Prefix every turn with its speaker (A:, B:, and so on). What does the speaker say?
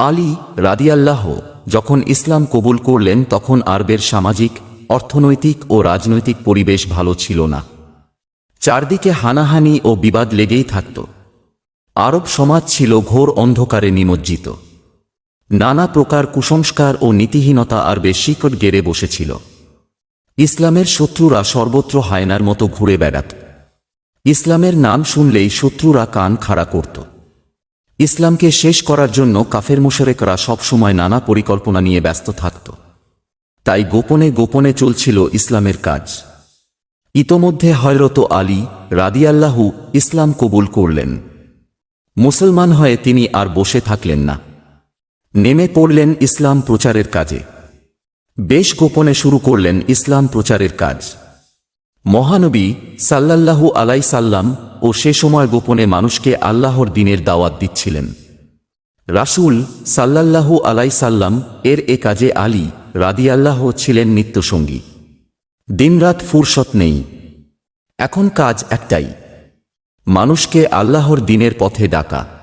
A: আলী রাদিয়াল্লাহ যখন ইসলাম কবুল করলেন তখন আরবের সামাজিক, অর্থনৈতিক ও রাজনৈতিক পরিবেশ ভালো ছিল না। চারদিকে হানাহানি ও বিবাদ লেগেই থাকত। আরব সমাজ ছিল ঘোর অন্ধকারে নিমজ্জিত। নানা প্রকার কুসংস্কার ও নীতিহীনতা আরবে শিকট গেড়ে বসেছিল। ইসলামের শত্রুরা সর্বত্র হায়নার মতো ঘুরে বেড়াত। ইসলামের নাম শুনলেই শত্রুরা কান খাড়া করত। ইসলামকে শেষ করার জন্য কাফের মুশরেকরা সবসময় নানা পরিকল্পনা নিয়ে ব্যস্ত থাকত। তাই গোপনে গোপনে চলছিল ইসলামের কাজ। ইতোমধ্যে হয়রত আলী রাদিয়াল্লাহু ইসলাম কবুল করলেন। মুসলমান হয়ে তিনি আর বসে থাকলেন না। নেমে পড়লেন ইসলাম প্রচারের কাজে। বেশ গোপনে শুরু করলেন ইসলাম প্রচারের কাজ। মহানবী সাল্লাল্লাহু আলাই সাল্লাম ও সে সময় গোপনে মানুষকে আল্লাহর দিনের দাওয়াত দিচ্ছিলেন। রাসুল সাল্লাল্লাহু আলাই সাল্লাম এর এ কাজে আলী রাদিয়াল্লাহ ছিলেন নিত্যসঙ্গী। দিনরাত ফুরসত নেই। এখন কাজ একটাই, মানুষকে আল্লাহর দিনের পথে ডাকা।